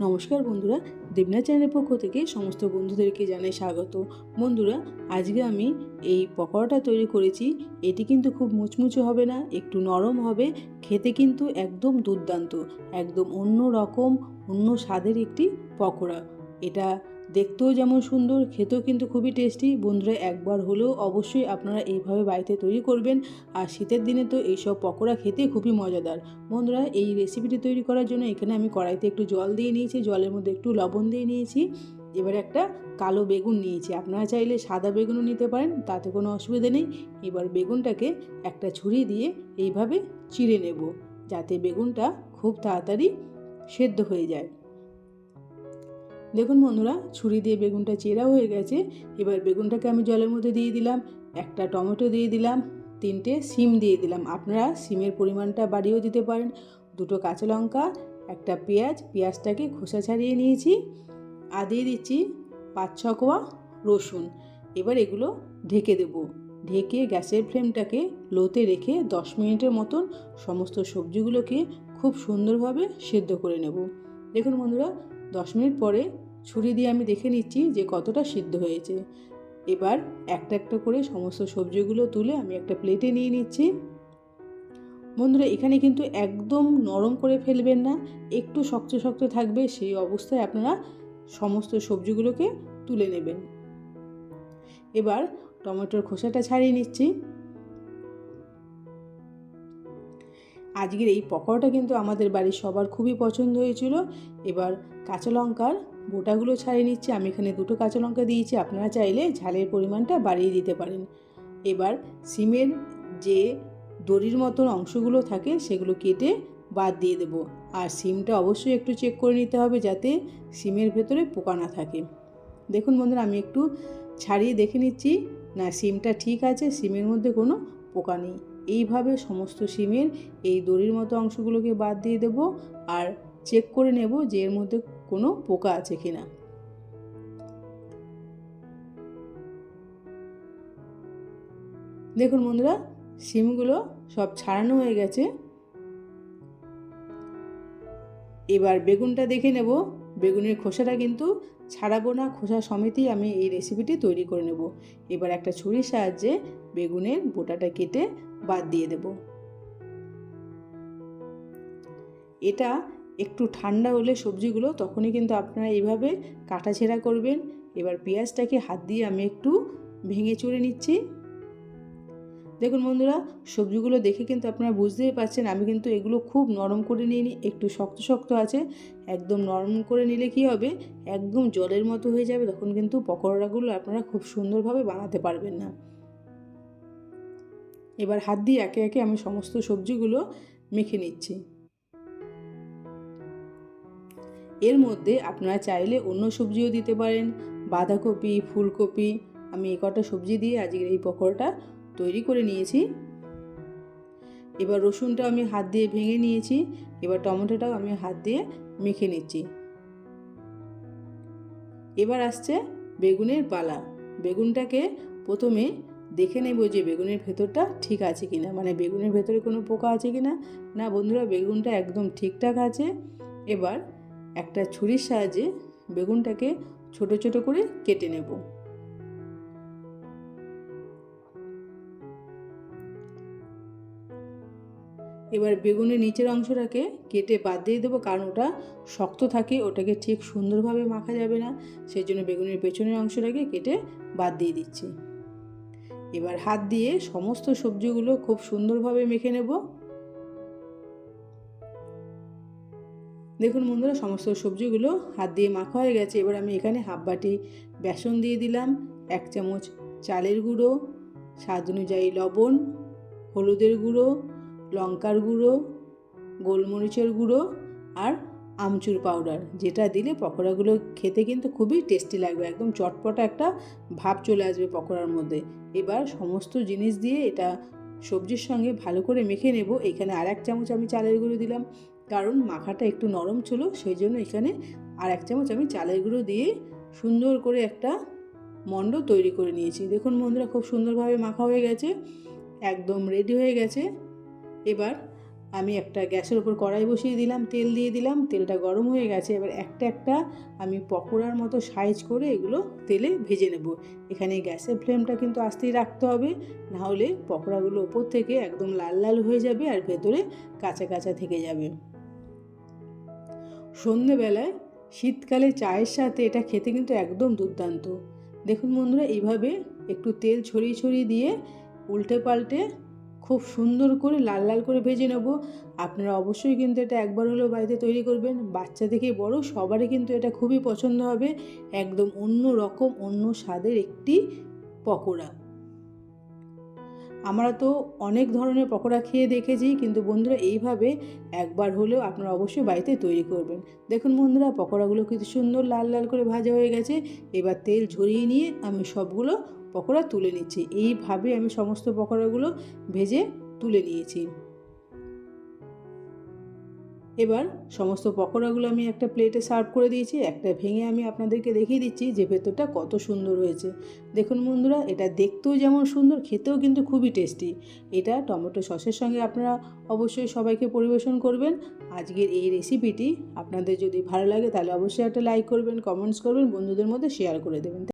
নমস্কার বন্ধুরা, দেবনা চ্যানেলের পক্ষ থেকে সমস্ত বন্ধুদেরকে জানাই স্বাগত। বন্ধুরা, আজকে আমি এই পকোড়াটা তৈরি করেছি। এটি কিন্তু খুব মুচমুচে হবে না, একটু নরম হবে, খেতে কিন্তু একদম দুর্দান্ত, একদম অন্য রকম অন্য স্বাদের একটি পকোড়া। এটা দেখতেও যেমন সুন্দর, খেতেও কিন্তু খুবই টেস্টি বন্ধুরা, একবার হলেও অবশ্যই আপনারা এইভাবে বাড়িতে তৈরি করবেন। আর শীতের দিনে তো এইসব পকোড়া খেতে খুবই মজাদার। বন্ধুরা, এই রেসিপিটি তৈরি করার জন্য এখানে আমি কড়াইতে একটু জল দিয়ে নিয়েছি, জলের মধ্যে একটু লবণ দিয়ে নিয়েছি। এবার একটা কালো বেগুন নিয়েছি। আপনারা চাইলে সাদা বেগুনও নিতে পারেন, তাতে কোনো অসুবিধা নেই। এবার বেগুনটাকে একটা ছুরি দিয়ে এইভাবে চিড়ে নেব, যাতে বেগুনটা খুব তাড়াতাড়ি সেদ্ধ হয়ে যায়। দেখুন বন্ধুরা, ছুরি দিয়ে বেগুনটা চেরা হয়ে গেছে। এবার বেগুনটাকে আমি জলের মধ্যে দিয়ে দিলাম, একটা টমেটো দিয়ে দিলাম, তিনটে সিম দিয়ে দিলাম। আপনারা সিমের পরিমাণটা বাড়িয়েও দিতে পারেন। দুটো কাঁচা লঙ্কা, একটা পেঁয়াজ, পেঁয়াজটাকে খোসা ছাড়িয়ে নিয়েছি। আর দিয়ে দিচ্ছি পাঁচ ছ কোয়া রসুন। এবার এগুলো ঢেকে দেব। ঢেকে গ্যাসের ফ্লেমটাকে লোতে রেখে দশ মিনিটের মতন সমস্ত সবজিগুলোকে খুব সুন্দরভাবে সেদ্ধ করে নেব। দেখুন বন্ধুরা দশ মিনিট পরে ছুরি দিয়ে আমি দেখে নিচ্ছি যে কতটা সিদ্ধ হয়েছে। এবার একটা একটা করে সমস্ত সবজিগুলো তুলে আমি একটা প্লেটে নিয়ে নিচ্ছি। বন্ধুরা, এখানে কিন্তু একদম নরম করে ফেলবেন না, একটু শক্ত শক্ত থাকবে, সেই অবস্থায় আপনারা সমস্ত সবজিগুলোকে তুলে নেবেন। এবার টমেটোর খোসাটা ছাড়িয়ে নিচ্ছি। আজকের এই পকোড়াটা কিন্তু আমাদের বাড়ির সবার খুবই পছন্দ হয়েছিল। এবার কাঁচা লঙ্কার বোটাগুলো ছাড়িয়ে নিচ্ছি। আমি এখানে দুটো কাঁচা লঙ্কা দিয়েছি। আপনারা চাইলে ঝালের পরিমাণটা বাড়িয়ে দিতে পারেন। এবার সিমের যে দড়ির মতন অংশগুলো থাকে, সেগুলো কেটে বাদ দিয়ে দেব। আর সিমটা অবশ্যই একটু চেক করে নিতে হবে যাতে সিমের ভেতরে পোকা না থাকে। দেখুন বন্ধুরা, আমি একটু ছাড়িয়ে দেখে নিচ্ছি। না, সিমটা ঠিক আছে, সিমের মধ্যে কোনো পোকা নেই। এইভাবে সমস্ত সিমের এই দড়ির মতো অংশগুলোকে বাদ দিয়ে দেব আর চেক করে নেব যে এর মধ্যে কোনো পোকা আছে কিনা। দেখুন বন্ধুরা, সিমগুলো সব ছাড়ানো হয়ে গেছে। এবার বেগুনটা দেখে নেব। বেগুনের খোসাটা কিন্তু ছাড়াবো না খোসা সমেতই আমি এই রেসিপিটি তৈরি করে নেব। এবার একটা ছুরির সাহায্যে বেগুনের বোটাটা কেটে বাদ দিয়ে দেব। এটা একটু ঠান্ডা হলে সবজিগুলো তখনই কিন্তু আপনারা এইভাবে কাটাছেঁড়া করবেন। এবার পেঁয়াজটাকে হাত দিয়ে আমি একটু ভেঙে চুড়ে নিচ্ছি। দেখুন বন্ধুরা, সবজিগুলো দেখে কিন্তু আপনারা বুঝতেই পারছেন, আমি কিন্তু এগুলো খুব নরম করে নিই একটু শক্ত শক্ত আছে, একদম নরম করে নিলে কি হবে, একদম জলের মতো হয়ে যাবে, তখন কিন্তু পকোড়াগুলো আপনারা খুব সুন্দরভাবে বানাতে পারবেন না। এবার হাত দিয়ে একে একে আমি সমস্ত সবজিগুলো মেখে নিচ্ছি। এর মধ্যে আপনারা চাইলে অন্য সবজিও দিতে পারেন, বাঁধাকপি, ফুলকপি, আমি এ কটা সবজি দিয়ে আজকের এই পকোড়াটা তৈরি করে নিয়েছি। এবার রসুনটা আমি হাত দিয়ে ভেঙে নিয়েছি। এবার টমেটোটাও আমি হাত দিয়ে মেখে নিচ্ছি। এবার আসছে বেগুনের পালা। বেগুনটাকে প্রথমে দেখে নেব যে বেগুনের ভেতরটা ঠিক আছে কি না মানে বেগুনের ভেতরে কোনো পোকা আছে কি না না বন্ধুরা, বেগুনটা একদম ঠিকঠাক আছে। এবার একটা ছুরির সাহায্যে বেগুনটাকে ছোট ছোট করে কেটে নেব। এবার বেগুনের নিচের অংশটাকে কেটে বাদ দিয়ে দেবো, কারণ ওটা শক্ত থাকে, ওটাকে ঠিক সুন্দরভাবে মাখা যাবে না। সেই জন্য বেগুনের পেছনের অংশটাকে কেটে বাদ দিয়ে দিচ্ছি। এবার হাত দিয়ে সমস্ত সবজিগুলো খুব সুন্দরভাবে মেখে নেব। দেখুন বন্ধুরা, সমস্ত সবজিগুলো হাত দিয়ে মাখা হয়ে গেছে। এবার আমি এখানে হাফ বাটি বেসন দিয়ে দিলাম, এক চামচ চালের গুঁড়ো, স্বাদ অনুযায়ী লবণ, হলুদের গুঁড়ো লঙ্কার গুঁড়ো, গোলমরিচের গুঁড়ো আর আমচুর পাউডার যেটা দিলে পকোড়াগুলো খেতে কিন্তু খুবই টেস্টি লাগবে। একদম চটপটা একটা ভাব চলে আসবে পকোড়ার মধ্যে। এবার সমস্ত জিনিস দিয়ে এটা সবজির সঙ্গে ভালো করে মেখে নেব। এখানে আর এক চামচ আমি চালের গুঁড়ো দিলাম, কারণ মাখাটা একটু নরম ছিল সেই জন্য এখানে আর এক চামচ আমি চালের গুঁড়ো দিয়ে সুন্দর করে একটা মণ্ড তৈরি করে নিয়েছি। দেখুন বন্ধুরা, খুব সুন্দরভাবে মাখা হয়ে গেছে, একদম রেডি হয়ে গেছে। এবার আমি একটা গ্যাসের ওপর কড়াই বসিয়ে দিলাম, তেল দিয়ে দিলাম, তেলটা গরম হয়ে গেছে। এবার একটা একটা আমি পকোড়ার মতো সাইজ করে এগুলো তেলে ভেজে নেব। এখানে গ্যাসের ফ্লেমটা কিন্তু আস্তেই রাখতে হবে, নাহলে পকোড়াগুলো ওপর থেকে একদম লাল লাল হয়ে যাবে আর ভেতরে কাঁচা কাঁচা থেকে যাবে। সন্ধেবেলায় শীতকালে চায়ের সাথে এটা খেতে কিন্তু একদম দুর্দান্ত। দেখুন বন্ধুরা এইভাবে একটু তেল ছড়িয়ে ছড়িয়ে দিয়ে উল্টে পাল্টে খুব সুন্দর করে লাল লাল করে ভেজে নেব। আপনারা অবশ্যই কিন্তু এটা একবার হলেও বাড়িতে তৈরি করবেন। বাচ্চা থেকে বড়, সবারই কিন্তু এটা খুবই পছন্দ হবে। একদম অন্য রকম অন্য স্বাদের একটি পকোড়া। আমরা তো অনেক ধরনের পকোড়া খেয়ে দেখেছি, কিন্তু বন্ধুরা এইভাবে একবার হলেও আপনারা অবশ্যই বাড়িতে তৈরি করবেন। দেখুন বন্ধুরা, পকোড়াগুলো কিন্তু সুন্দর লাল লাল করে ভাজা হয়ে গেছে। এবার তেল ঝরিয়ে নিয়ে আমি সবগুলো পকোড়া তুলে নিচ্ছি। এইভাবে আমি সমস্ত পকোড়াগুলো ভেজে তুলে নিয়েছি। এবার সমস্ত পকোড়াগুলো আমি একটা প্লেটে সার্ভ করে দিয়েছি, একটা ভেঙে আমি আপনাদেরকে দেখিয়ে দিচ্ছি যে ভেতরটা কত সুন্দর হয়েছে। দেখুন বন্ধুরা, এটা দেখতেও যেমন সুন্দর, খেতেও কিন্তু খুবই টেস্টি এটা টমেটো সসের সঙ্গে আপনারা অবশ্যই সবাইকে পরিবেশন করবেন। আজকের এই রেসিপিটি আপনাদের যদি ভালো লাগে তাহলে অবশ্যই একটা লাইক করবেন কমেন্টস করবেন, বন্ধুদের মধ্যে শেয়ার করে দেবেন।